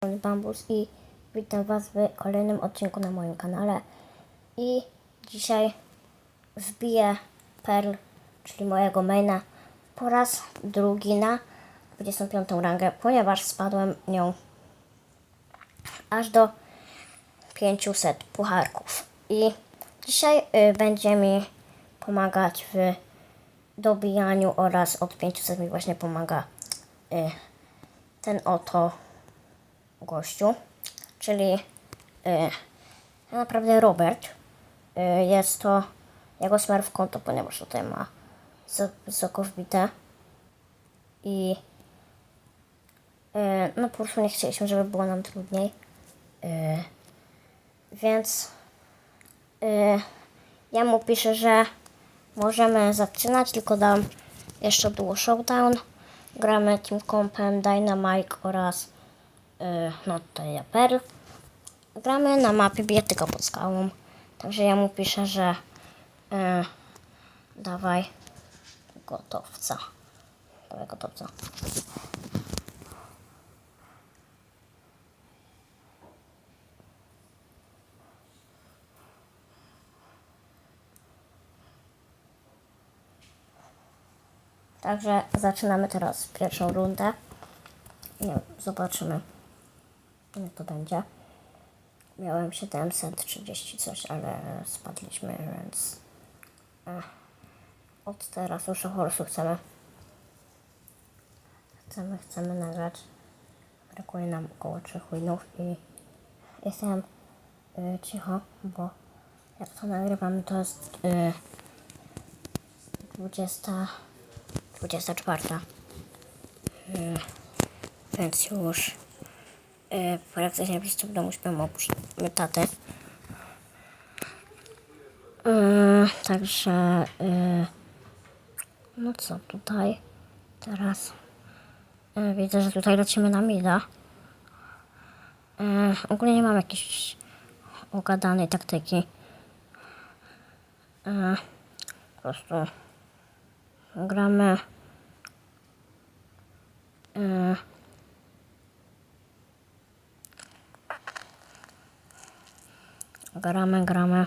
Bambus i witam Was w kolejnym odcinku na moim kanale. I dzisiaj wbiję Pearl, czyli mojego maina, po raz drugi na 25 rangę, ponieważ spadłem nią aż do 500 pucharków. I dzisiaj y, będzie mi pomagać w dobijaniu oraz od 500 mi właśnie pomaga y, ten oto gościu, czyli y, naprawdę Robert. Y, jest to jego smurf konto, ponieważ tutaj ma wysoko wbite i y, no po prostu nie chcieliśmy, żeby było nam trudniej. Więc ja mu piszę, że możemy zaczynać, tylko dam jeszcze duo showdown. Gramy Team Compem, Dynamite oraz no to ja Pearl. Gramy na mapie Bijatyka pod skałą. Także ja mu piszę, że y, dawaj gotowca. Dawaj gotowca. Także zaczynamy teraz pierwszą rundę. Nie zobaczymy, jak to będzie. Miałem 730 coś, ale spadliśmy, więc eh, od teraz już o horsu chcemy. Chcemy, chcemy nagrać. Brakuje nam około 3 winów i jestem y, cicho, bo jak to nagrywam, to jest y, 20, 24. Y, więc już y, praktycznie wszyscy w domu śpią oprócz tatę. Y, także y, no co tutaj teraz y, widzę, że tutaj lecimy na mida. Ogólnie nie mam jakiejś ugadanej taktyki. Po prostu gramy gramy, gramy.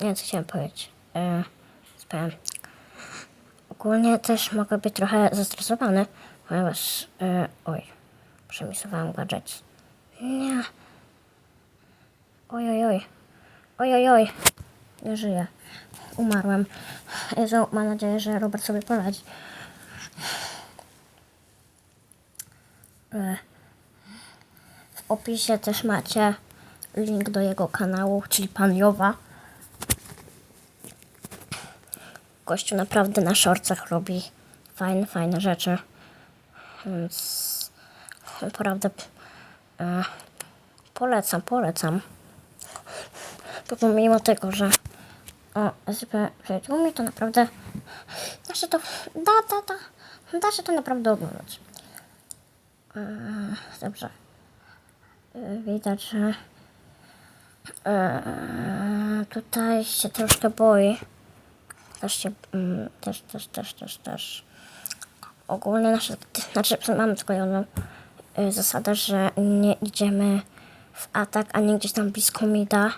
Nie co chciałem powiedzieć. Yy, spałem. Ogólnie też mogę być trochę zestresowany, ponieważ... Yy, oj, przemisowałem gadżet. Nie. Oj, oj, oj. Oj, oj, oj. Nie żyję. Umarłem. Jezu, mam nadzieję, że Robert sobie poradzi. W opisie też macie link do jego kanału, czyli Pan Jowa. Gościu naprawdę na szorcach robi fajne, fajne rzeczy. Więc naprawdę e, polecam, polecam. Bo pomimo tego, że o, SCP przyjaciół mi to naprawdę da się to, da, da, da, da się to naprawdę oglądać. Eee, Dobrze. Eee, Widać, że eee, tutaj się troszkę boi. Też się, mm, też, też, też, też, też. Ogólnie nasze, znaczy mamy tylko jedną zasadę, że nie idziemy w atak, ani gdzieś tam blisko mida,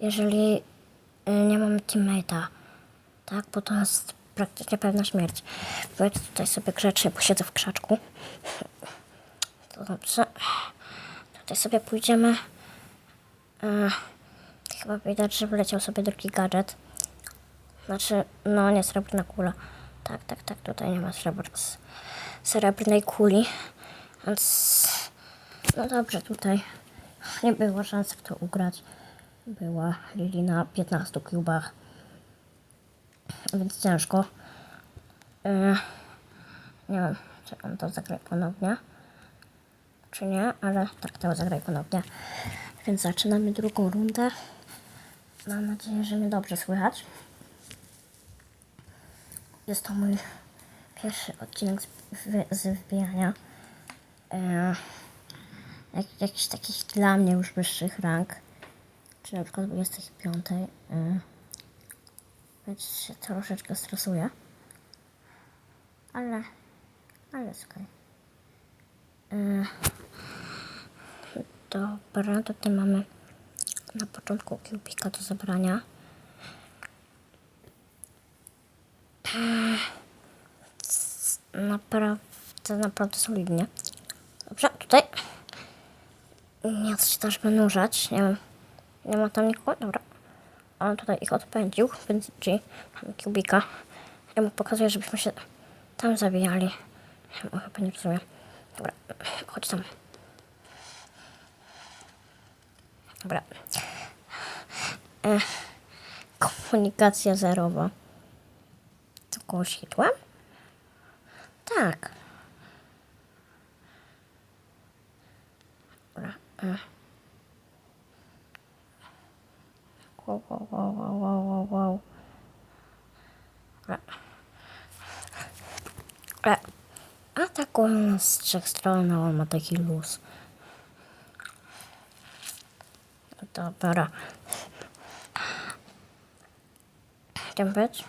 jeżeli nie mamy teammate'a. Tak, bo to jest praktycznie pewna śmierć. Powiedz tutaj sobie grzecznie, posiedzę w krzaczku. Dobrze. Tutaj sobie pójdziemy. E, chyba widać, że wyleciał sobie drugi gadżet. Znaczy, no nie srebrna kula. Tak, tak, tak, tutaj nie ma srebr srebrnej kuli. Więc, no dobrze, tutaj nie było szans w to ugrać. Była Lili na 15 kubach. Więc ciężko. E, nie wiem, czy on to zagra ponownie czy nie, ale tak, to zagraj ponownie. Więc zaczynamy drugą rundę. Mam nadzieję, że mnie dobrze słychać. Jest to mój pierwszy odcinek z, z wbijania. E, jak, jakichś takich dla mnie już wyższych rank. Czy na przykład 25. E, więc się troszeczkę stresuję. ale, ale jest. E, Dobra, tutaj mamy na początku kiełpika do zebrania. Naprawdę, naprawdę solidnie. Dobrze, tutaj chcę się też wynurzać. Nie wiem, nie ma tam nikogo. Dobra. On tutaj ich odpędził, więc G, mamy kubika. Ja mu pokazuję, żebyśmy się tam zabijali. Ja chyba nie rozumiem. Dobra, chodź tam. Dobra. E, komunikacja zerowa. To kosidłem? Tak. Dobra. E. Wow, wow, wow, wow, wow, wow, wow. Dobra. E. Atakują nas z trzech stron, a on ma taki luz. Dobra. Chciałem być?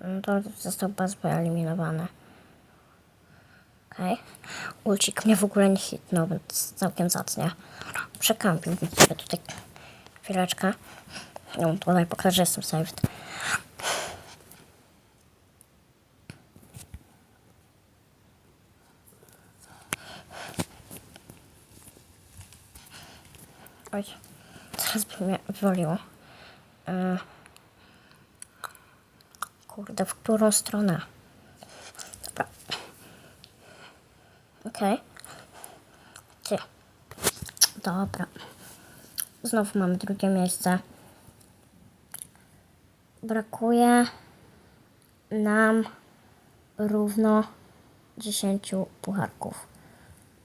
No To został bardzo wyeliminowany. Okej. Ulcik mnie w ogóle nie hitnął, więc całkiem zacnie. Przekampił sobie tutaj chwileczkę. No tutaj pokażę, jestem saved. Oj, teraz by mnie wywaliło. E, kurde, w którą stronę? Dobra. Okej. Ty. Dobra. Znowu mamy drugie miejsce. Brakuje nam równo 10 pucharków.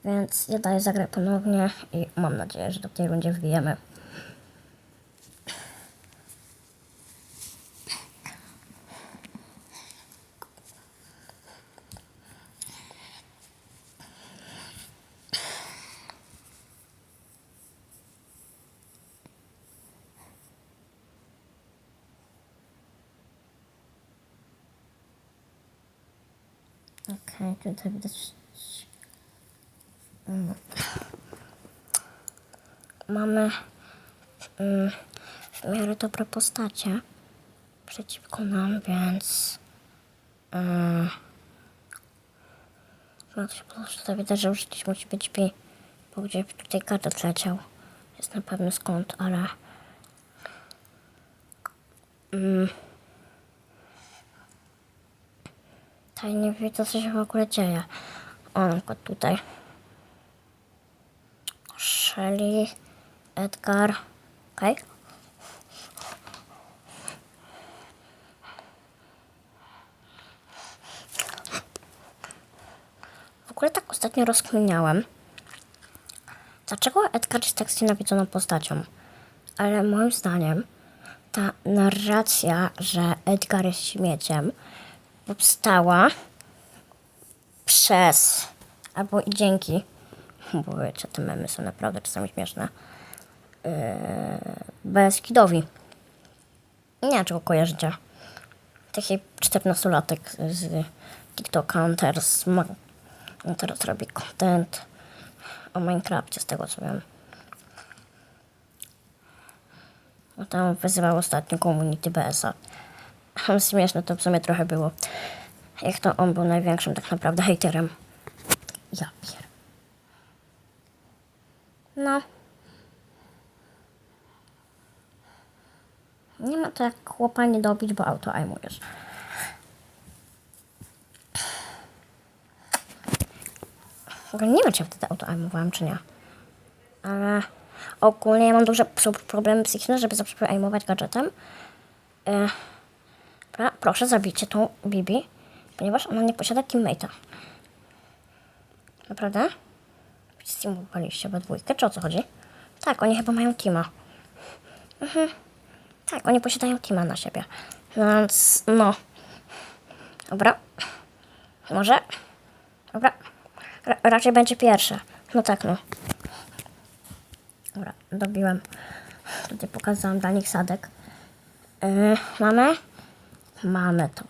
Więc ja daję zagrę ponownie i mam nadzieję, że do tej rundzie wbijemy. Okej, tutaj widać. Mm. Mamy w miarę dobre postacie przeciwko nam, więc. Mm, no się po prostu widać, że już gdzieś musi być bi, bo gdzie tutaj karta leciał. Jest na pewno skąd, ale. Mm, Tutaj nie widzę, co się w ogóle dzieje. O, na przykład tutaj. Shelly, Edgar. Okej. W ogóle tak ostatnio rozkminiałem. Dlaczego Edgar jest tak znienawidzoną postacią? Ale moim zdaniem ta narracja, że Edgar jest śmieciem, powstała przez, albo i dzięki, bo wiecie, te memy są naprawdę czasami śmieszne, yy, Beskidowi. Nie wiem, czego kojarzycie. Taki 14-latek z TikToka, on teraz, ma, on teraz robi content o Minecrafcie, z tego co wiem. No tam wyzywał ostatnio community BS-a. Śmieszne to w sumie trochę było. Jak to on był największym tak naprawdę hejterem. Ja pier... No. Nie ma to jak chłopa nie dobić, bo auto ogóle nie wiem, czy ja wtedy auto aimowałem, czy nie. Ale ogólnie ja mam duże problemy psychiczne, żeby zawsze aimować gadżetem. E, Dobra, proszę zabijcie tą Bibi, ponieważ ona nie posiada teammate'a. Naprawdę? Steamowaliście we dwójkę, czy o co chodzi? Tak, oni chyba mają teama. Mhm. Tak, oni posiadają teama na siebie. Więc, no. Dobra. Może? Dobra. Ra raczej będzie pierwsze. No tak, no. Dobra, dobiłem. Tutaj pokazałam dla nich sadek. Yy, mamy? Mamy to.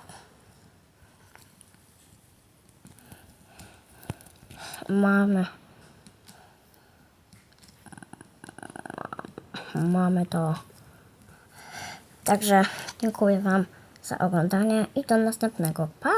Mamy. Mamy to. Także dziękuję Wam za oglądanie i do następnego. Pa!